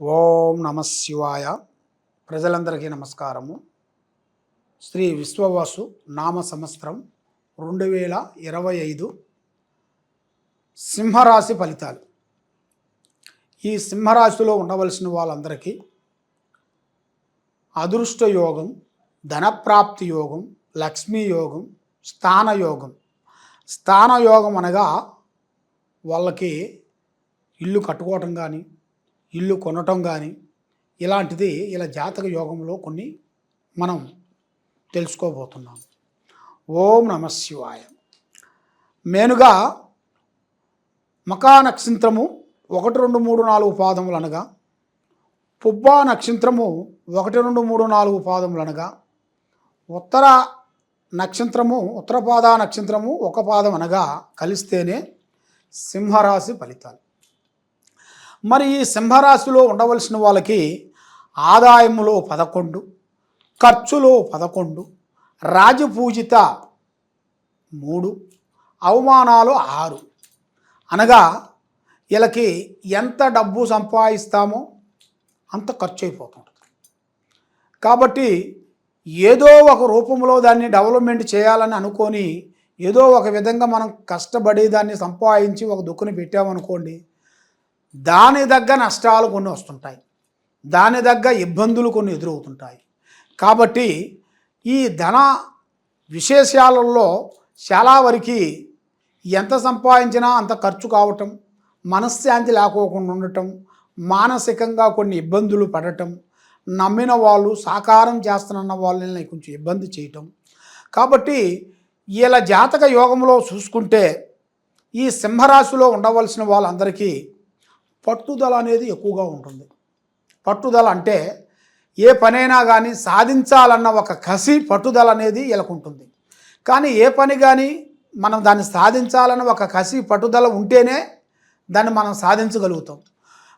ఓం నమ శివాయ. ప్రజలందరికీ నమస్కారము. శ్రీ విశ్వవాసు నామ సంవత్సరం రెండు వేల ఇరవై ఐదు సింహరాశి ఫలితాలు. ఈ సింహరాశిలో ఉండవలసిన వాళ్ళందరికీ అదృష్ట యోగం ధనప్రాప్తి యోగం లక్ష్మీ యోగం స్థాన యోగం. స్థాన యోగం అనగా వాళ్ళకి ఇల్లు కట్టుకోవటం కానీ ఇల్లు కొనటం కానీ ఇలాంటిది ఇలా జాతక యోగంలో కొన్ని మనం తెలుసుకోబోతున్నాం. ఓం నమ శివాయ. మేనుగా మకా నక్షత్రము ఒకటి రెండు మూడు నాలుగు పాదములు అనగా పుబ్బా నక్షత్రము ఒకటి రెండు మూడు నాలుగు పాదములు అనగా ఉత్తర నక్షత్రము ఉత్తరపాద నక్షత్రము ఒక పాదం అనగా కలిస్తేనే సింహరాశి ఫలితాలు. మరి ఈ సింహరాశిలో ఉండవలసిన వాళ్ళకి ఆదాయములో పదకొండు ఖర్చులో పదకొండు రాజపూజిత మూడు అవమానాలు ఆరు. అనగా వీళ్ళకి ఎంత డబ్బు సంపాదిస్తామో అంత ఖర్చు అయిపోతుంటుంది కాబట్టి ఏదో ఒక రూపంలో దాన్ని డెవలప్మెంట్ చేయాలని అనుకొని ఏదో ఒక విధంగా మనం కష్టపడి దాన్ని సంపాదించి ఒక దుక్కుని పెట్టామనుకోండి దాని దగ్గ నష్టాలు కొన్ని వస్తుంటాయి. దాని దగ్గ ఇబ్బందులు కొన్ని ఎదురవుతుంటాయి. కాబట్టి ఈ ధన విశేషాలలో చాలా వరకు ఎంత సంపాదించినా అంత ఖర్చు కావటం మనశ్శాంతి లేకోకుండా ఉండటం మానసికంగా కొన్ని ఇబ్బందులు పడటం నమ్మిన వాళ్ళు సాకారం చేస్తున్న వాళ్ళని కొంచెం ఇబ్బంది చేయటం. కాబట్టి వీళ్ళ జాతక యోగంలో చూసుకుంటే ఈ సింహరాశిలో ఉండవలసిన వాళ్ళందరికీ పట్టుదల అనేది ఎక్కువగా ఉంటుంది. పట్టుదల అంటే ఏ పనైనా కానీ సాధించాలన్న ఒక కసి పట్టుదల అనేది వీళ్ళకు ఉంటుంది కానీ ఏ పని కానీ మనం దాన్ని సాధించాలన్న ఒక కసి పట్టుదల ఉంటేనే దాన్ని మనం సాధించగలుగుతాం.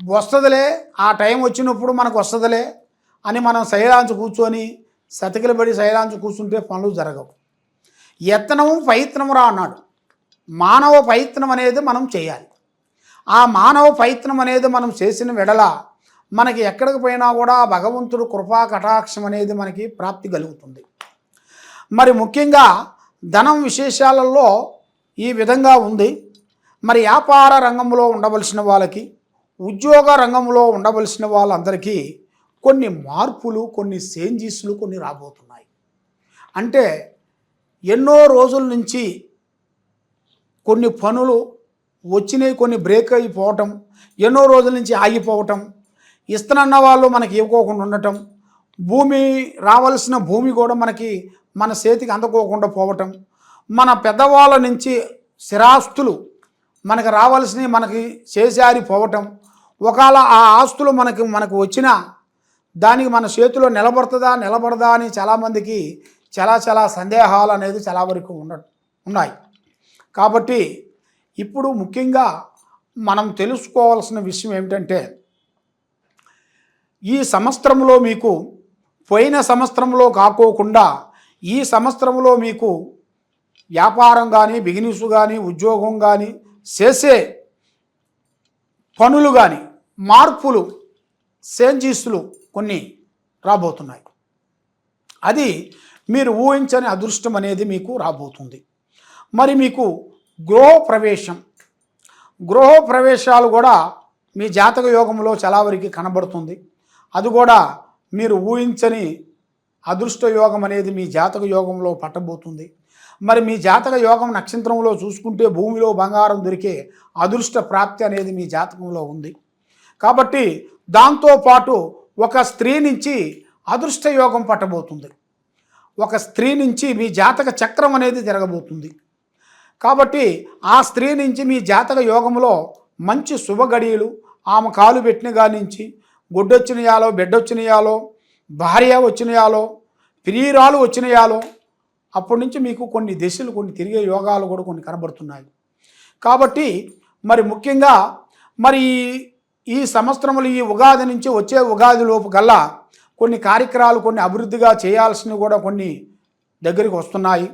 వస్తుందిలే ఆ టైం వచ్చినప్పుడు మనకు వస్తుందిలే అని మనం శైలాంచు కూర్చొని సతికిల పడి శైలాంచు కూర్చుంటే పనులు జరగవు. యత్నము ప్రయత్నము రా అన్నాడు. మానవ ప్రయత్నం అనేది మనం చేయాలి. ఆ మానవ ప్రయత్నం అనేది మనం చేసిన వెడల మనకి ఎక్కడికి పోయినా కూడా భగవంతుడు కృపా కటాక్షం అనేది మనకి ప్రాప్తి కలుగుతుంది. మరి ముఖ్యంగా ధనం విశేషాలలో ఈ విధంగా ఉంది. మరి వ్యాపార రంగంలో ఉండవలసిన వాళ్ళకి ఉద్యోగ రంగంలో ఉండవలసిన వాళ్ళందరికీ కొన్ని మార్పులు కొన్ని చేంజెస్లు కొన్ని రాబోతున్నాయి. అంటే ఎన్నో రోజుల నుంచి కొన్ని పనులు వచ్చినవి కొన్ని బ్రేక్ అయిపోవటం ఎన్నో రోజుల నుంచి ఆగిపోవటం ఇస్తనన్న వాళ్ళు మనకి ఇవ్వకోకుండా ఉండటం భూమి రావాల్సిన భూమి కూడా మనకి మన చేతికి అందుకోకుండా పోవటం మన పెద్దవాళ్ళ నుంచి స్థిరాస్తులు మనకు రావాల్సినవి మనకి చేసారి పోవటం ఒకవేళ ఆ ఆస్తులు మనకి మనకు వచ్చిన దానికి మన చేతిలో నిలబడుతుందా నిలబడదా అని చాలామందికి చాలా చాలా సందేహాలు అనేది చాలా వరకు ఉండ ఉన్నాయి. కాబట్టి ఇప్పుడు ముఖ్యంగా మనం తెలుసుకోవాల్సిన విషయం ఏమిటంటే ఈ సంవత్సరంలో మీకు పోయిన సంవత్సరంలో కాకోకుండా ఈ సంవత్సరంలో మీకు వ్యాపారం కానీ బిజినెస్ కానీ ఉద్యోగం కానీ చేసే పనులు కానీ మార్పులు చేంజెస్లు కొన్ని రాబోతున్నాయి. అది మీరు ఊహించని అదృష్టం అనేది మీకు రాబోతుంది. మరి మీకు గృహప్రవేశం ప్రవేశం గృహ ప్రవేశాలు కూడా మీ జాతక యోగంలో చాలా వరకు కనబడుతుంది. అది కూడా మీరు ఊహించని అదృష్ట యోగం అనేది మీ జాతక యోగంలో పట్టబోతుంది. మరి మీ జాతక యోగం నక్షత్రంలో చూసుకుంటే భూమిలో బంగారం దొరికే అదృష్ట ప్రాప్తి అనేది మీ జాతకంలో ఉంది. కాబట్టి దాంతోపాటు ఒక స్త్రీ నుంచి అదృష్ట యోగం పట్టబోతుంది. ఒక స్త్రీ నుంచి మీ జాతక చక్రం అనేది తిరగబోతుంది కాబట్టి ఆ స్త్రీ నుంచి మీ జాతక యోగంలో మంచి శుభగడియలు ఆమె కాలు పెట్టిన నుంచి గుడ్డొచ్చినయాలో బిడ్డొచ్చినయాలో భార్య వచ్చినయాలో ప్రియురాలు వచ్చినయాలో అప్పటి నుంచి మీకు కొన్ని దశలు కొన్ని తిరిగే యోగాలు కూడా కొన్ని కనబడుతున్నాయి. కాబట్టి మరి ముఖ్యంగా మరి ఈ- ఈ సంవత్సరములు ఈ ఉగాది నుంచి వచ్చే ఉగాది లోపు గల్లా కొన్ని కార్యక్రమాలు కొన్ని అభివృద్ధిగా చేయాల్సినవి కూడా కొన్ని దగ్గరికి వస్తున్నాయి.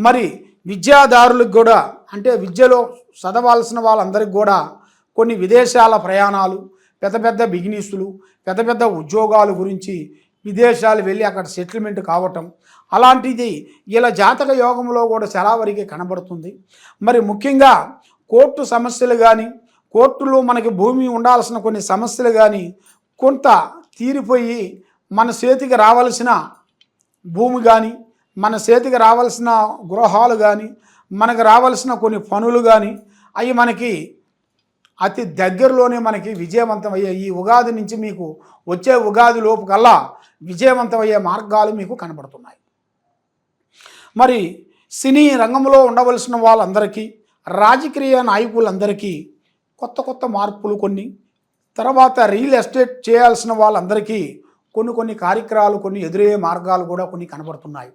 మరి విద్యాదారులకు కూడా అంటే విద్యలో చదవాల్సిన వాళ్ళందరికీ కూడా కొన్ని విదేశాల ప్రయాణాలు పెద్ద పెద్ద బిజినెస్లు పెద్ద పెద్ద ఉద్యోగాల గురించి విదేశాలు వెళ్ళి అక్కడ సెటిల్మెంట్ కావటం అలాంటిది ఇలా జాతక యోగంలో కూడా చాలా వరకు కనబడుతుంది. మరి ముఖ్యంగా కోర్టు సమస్యలు కానీ కోర్టులో మనకి భూమి ఉండాల్సిన కొన్ని సమస్యలు కానీ కొంత తీరిపోయి మన చేతికి రావాల్సిన భూమి కానీ మన చేతికి రావాల్సిన గృహాలు కానీ మనకు రావాల్సిన కొన్ని పనులు కానీ అవి మనకి అతి దగ్గరలోనే మనకి విజయవంతమయ్యే ఈ ఉగాది నుంచి మీకు వచ్చే ఉగాది లోపు కల్లా విజయవంతమయ్యే మార్గాలు మీకు కనబడుతున్నాయి. మరి సినీ రంగంలో ఉండవలసిన వాళ్ళందరికీ రాజకీయ నాయకులందరికీ కొత్త కొత్త మార్పులు కొన్ని తర్వాత రియల్ ఎస్టేట్ చేయాల్సిన వాళ్ళందరికీ కొన్ని కొన్ని కార్యక్రమాలు కొన్ని ఎదురయ్యే మార్గాలు కూడా కొన్ని కనబడుతున్నాయి.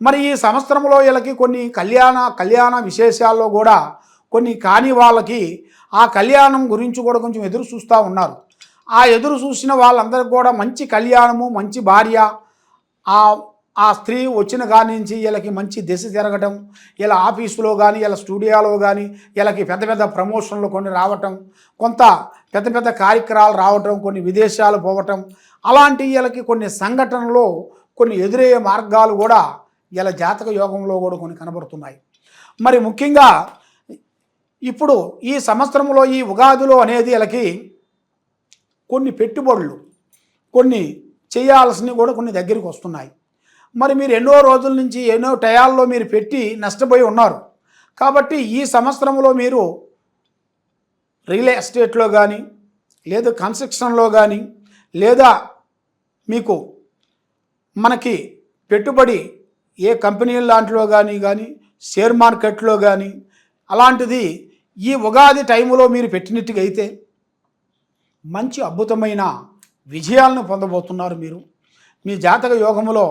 మరి ఈ సంవత్సరంలో వీళ్ళకి కొన్ని కళ్యాణ కళ్యాణ విశేషాల్లో కూడా కొన్ని కాని వాళ్ళకి ఆ కళ్యాణం గురించి కూడా కొంచెం ఎదురు చూస్తూ ఉన్నారు. ఆ ఎదురు చూసిన వాళ్ళందరికీ కూడా మంచి కళ్యాణము మంచి భార్య ఆ ఆ స్త్రీ వచ్చిన కాడి నుంచి వీళ్ళకి మంచి దిశ తిరగటం ఇలా ఆఫీసులో కానీ ఇలా స్టూడియోలో కానీ వీళ్ళకి పెద్ద పెద్ద ప్రమోషన్లు కొన్ని రావటం కొంత పెద్ద పెద్ద కార్యక్రమాలు రావటం కొన్ని విదేశాలు పోవటం అలాంటి వీళ్ళకి కొన్ని సంఘటనలు కొన్ని ఎదురయ్యే మార్గాలు కూడా ఇలా జాతక యోగంలో కూడా కొన్ని కనబడుతున్నాయి. మరి ముఖ్యంగా ఇప్పుడు ఈ సంవత్సరంలో ఈ ఉగాదిలో అనేది వీళ్ళకి కొన్ని పెట్టుబడులు కొన్ని చేయాల్సినవి కూడా కొన్ని దగ్గరికి వస్తున్నాయి. మరి మీరు ఎన్నో రోజుల నుంచి ఎన్నో టయాల్లో మీరు పెట్టి నష్టపోయి ఉన్నారు. కాబట్టి ఈ సంవత్సరంలో మీరు రియల్ ఎస్టేట్లో కానీ లేదా కన్స్ట్రక్షన్లో కానీ లేదా మీకు మనకి పెట్టుబడి ఏ కంపెనీల లాంటిలో కానీ కానీ షేర్ మార్కెట్లో కానీ అలాంటిది ఈ ఉగాది టైంలో మీరు పెట్టినట్టుగా అయితే మంచి అద్భుతమైన విజయాలను పొందబోతున్నారు మీరు. మీ జాతక యోగములో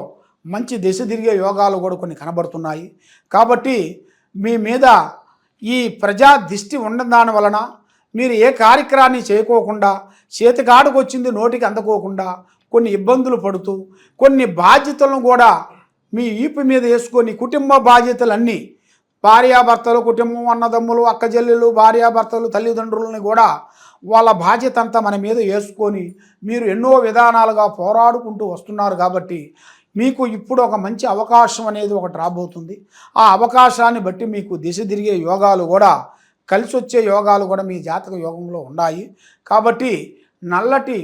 మంచి దిశ తిరిగే యోగాలు కూడా కొన్ని కనబడుతున్నాయి. కాబట్టి మీ మీద ఈ ప్రజా దిష్టి ఉండడం దాని వలన మీరు ఏ కార్యక్రమాన్ని చేయకోకుండా చేతికాడుకు వచ్చింది నోటికి అందుకోకుండా కొన్ని ఇబ్బందులు పడుతూ కొన్ని బాధ్యతలను కూడా మీ ఈపు మీద వేసుకొని కుటుంబ బాధ్యతలన్నీ. భార్యాభర్తలు కుటుంబం అన్నదమ్ములు అక్కజెల్లెలు భార్యాభర్తలు తల్లిదండ్రులని కూడా వాళ్ళ బాధ్యత అంతా మన మీద వేసుకొని మీరు ఎన్నో విధానాలుగా పోరాడుకుంటూ వస్తున్నారు కాబట్టి మీకు ఇప్పుడు ఒక మంచి అవకాశం అనేది ఒకటి రాబోతుంది. ఆ అవకాశాన్ని బట్టి మీకు దిశ తిరిగే యోగాలు కూడా కలిసి వచ్చే యోగాలు కూడా మీ జాతక యోగంలో ఉన్నాయి. కాబట్టి నల్లటి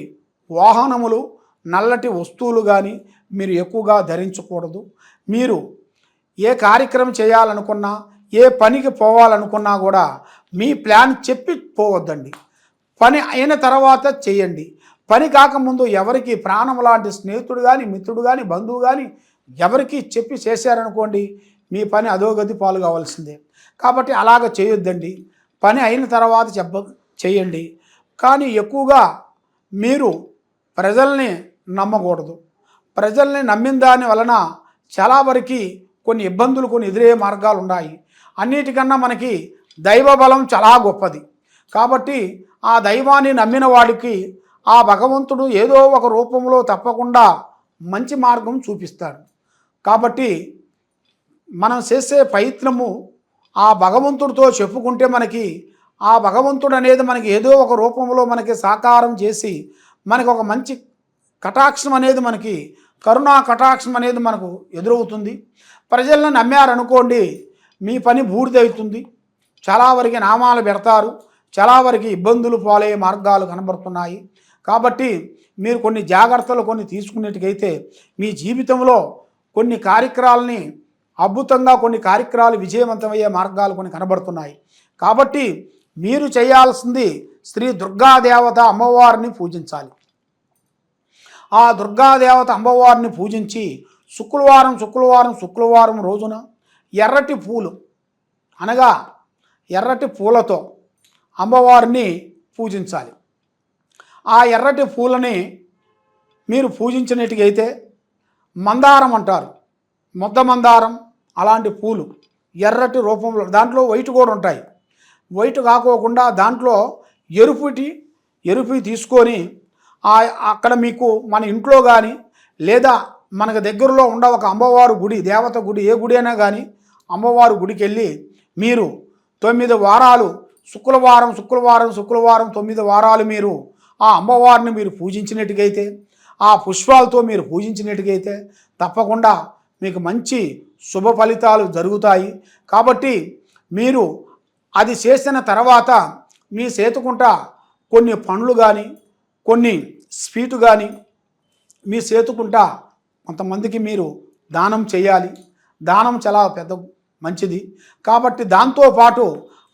వాహనములు నల్లటి వస్తువులు కానీ మీరు ఎక్కువగా ధరించకూడదు. మీరు ఏ కార్యక్రమం చేయాలనుకున్నా ఏ పనికి పోవాలనుకున్నా కూడా మీ ప్లాన్ చెప్పి పోవద్దండి. పని అయిన తర్వాత చేయండి. పని కాకముందు ఎవరికి ప్రాణం లాంటి స్నేహితుడు కానీ మిత్రుడు కానీ బంధువు కానీ ఎవరికి చెప్పి చేశారనుకోండి మీ పని అధోగతి పాలు కావాల్సిందే. కాబట్టి అలాగ చేయొద్దండి. పని అయిన తర్వాత చెప్ప చేయండి. కానీ ఎక్కువగా మీరు ప్రజల్ని నమ్మకూడదు. ప్రజల్ని నమ్మిన దాని వలన చాలా వరకు కొన్ని ఇబ్బందులు కొన్ని ఎదురయ్యే మార్గాలు ఉన్నాయి. అన్నిటికన్నా మనకి దైవ బలం చాలా గొప్పది. కాబట్టి ఆ దైవాన్ని నమ్మిన వాడికి ఆ భగవంతుడు ఏదో ఒక రూపంలో తప్పకుండా మంచి మార్గం చూపిస్తాడు. కాబట్టి మనం చేసే ప్రయత్నము ఆ భగవంతుడితో చెప్పుకుంటే మనకి ఆ భగవంతుడు అనేది మనకి ఏదో ఒక రూపంలో మనకి సాకారం చేసి మనకు ఒక మంచి కటాక్షం అనేది మనకి కరుణా కటాక్షం అనేది మనకు ఎదురవుతుంది. ప్రజలను నమ్మారనుకోండి మీ పని బూడిదవుతుంది చాలా వరకు నామాలు పెడతారు చాలా వరకు ఇబ్బందులు పాలయ్యే మార్గాలు కనబడుతున్నాయి. కాబట్టి మీరు కొన్ని జాగ్రత్తలు కొన్ని తీసుకునేట్టుకైతే మీ జీవితంలో కొన్ని కార్యక్రమాలని అద్భుతంగా కొన్ని కార్యక్రమాలు విజయవంతమయ్యే మార్గాలు కొన్ని కనబడుతున్నాయి. కాబట్టి మీరు చేయాల్సింది శ్రీ దుర్గాదేవత అమ్మవారిని పూజించాలి. ఆ దుర్గాదేవత అమ్మవారిని పూజించి శుక్రవారం శుక్రవారం శుక్రవారం రోజున ఎర్రటి పూలు అనగా ఎర్రటి పూలతో అమ్మవారిని పూజించాలి. ఆ ఎర్రటి పూలని మీరు పూజించినట్టుగైతే మందారం అంటారు. ముద్ద మందారం అలాంటి పూలు ఎర్రటి రూపంలో దాంట్లో వైట్ కూడా ఉంటాయి. వైట్ కాకోకుండా దాంట్లో ఎరుపుటి ఎరుపు తీసుకొని అక్కడ మీకు మన ఇంట్లో కానీ లేదా మనకు దగ్గరలో ఉండ ఒక అమ్మవారు గుడి దేవత గుడి ఏ గుడి అయినా కానీ అమ్మవారు గుడికి వెళ్ళి మీరు తొమ్మిది వారాలు శుక్రవారం శుక్రవారం శుక్రవారం తొమ్మిది వారాలు మీరు ఆ అమ్మవారిని మీరు పూజించినట్టుగైతే ఆ పుష్పాలతో మీరు పూజించినట్టుగైతే తప్పకుండా మీకు మంచి శుభ ఫలితాలు జరుగుతాయి. కాబట్టి మీరు అది చేసిన తర్వాత మీ చేతుకుంట కొన్ని పండ్లు కానీ కొన్ని స్వీటు కానీ మీ చేతుకుంటా కొంతమందికి మీరు దానం చేయాలి. దానం చాలా పెద్ద మంచిది. కాబట్టి దాంతోపాటు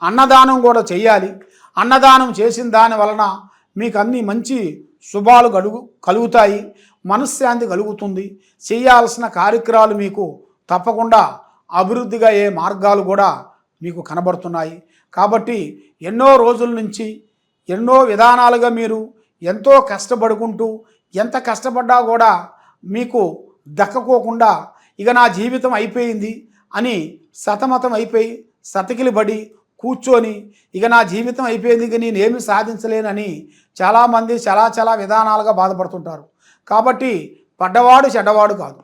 అన్నదానం కూడా చేయాలి. అన్నదానం చేసిన దాని వలన మీకు అన్ని మంచి శుభాలు కలుగు కలుగుతాయి. మనశ్శాంతి కలుగుతుంది. చేయాల్సిన కార్యక్రమాలు మీకు తప్పకుండా అభివృద్ధిగా అయ్యే మార్గాలు కూడా మీకు కనబడుతున్నాయి. కాబట్టి ఎన్నో రోజుల నుంచి ఎన్నో విధానాలుగా మీరు ఎంతో కష్టపడుకుంటూ ఎంత కష్టపడ్డా కూడా మీకు దక్కకోకుండా ఇక నా జీవితం అయిపోయింది అని సతమతం అయిపోయి సతకిలి పడి కూర్చొని ఇక నా జీవితం అయిపోయింది ఇక నేనేమి సాధించలేనని చాలామంది చాలా చాలా విధానాలుగా బాధపడుతుంటారు. కాబట్టి పడ్డవాడు చెడ్డవాడు కాదు.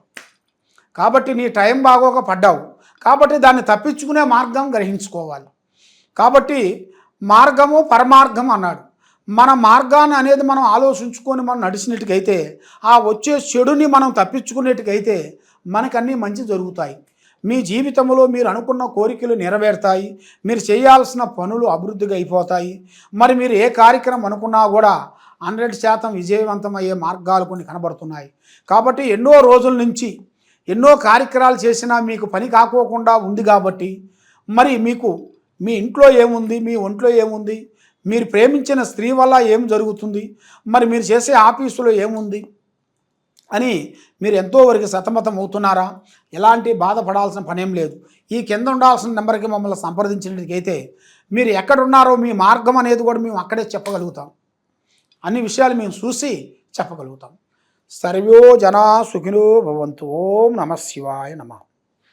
కాబట్టి నీ టైం బాగోక పడ్డావు. కాబట్టి దాన్ని తప్పించుకునే మార్గం గ్రహించుకోవాలి. కాబట్టి మార్గము పరమార్గం అన్నాడు. మన మార్గాన్ని అనేది మనం ఆలోచించుకొని మనం నడిచినట్టుకైతే ఆ వచ్చే చెడుని మనం తప్పించుకునేట్టుకైతే మనకన్నీ మంచి జరుగుతాయి. మీ జీవితంలో మీరు అనుకున్న కోరికలు నెరవేరుతాయి. మీరు చేయాల్సిన పనులు అభివృద్ధిగా అయిపోతాయి. మరి మీరు ఏ కార్యక్రమం అనుకున్నా కూడా హండ్రెడ్ శాతం విజయవంతమయ్యే మార్గాలు కొన్ని కనబడుతున్నాయి. కాబట్టి ఎన్నో రోజుల నుంచి ఎన్నో కార్యక్రమాలు చేసినా మీకు పని కాకోకుండా ఉంది కాబట్టి మరి మీకు మీ ఇంట్లో ఏముంది? మీ ఒంట్లో ఏముంది? మీరు ప్రేమించిన స్త్రీ వల్ల ఏం జరుగుతుంది? మరి మీరు చేసే ఆఫీసులో ఏముంది? అని మీరు ఎంతో వరకు సతమతం అవుతున్నారా? ఎలాంటి బాధపడాల్సిన పనేం లేదు. ఈ కింద ఉండాల్సిన నెంబర్కి మమ్మల్ని సంప్రదించినట్టుకైతే మీరు ఎక్కడున్నారో మీ మార్గం అనేది కూడా మేము అక్కడే చెప్పగలుగుతాం. అన్ని విషయాలు మేము చూసి చెప్పగలుగుతాం. సర్వో జనా సుఖినో భవంతు. ఓం నమ శివాయ నమ.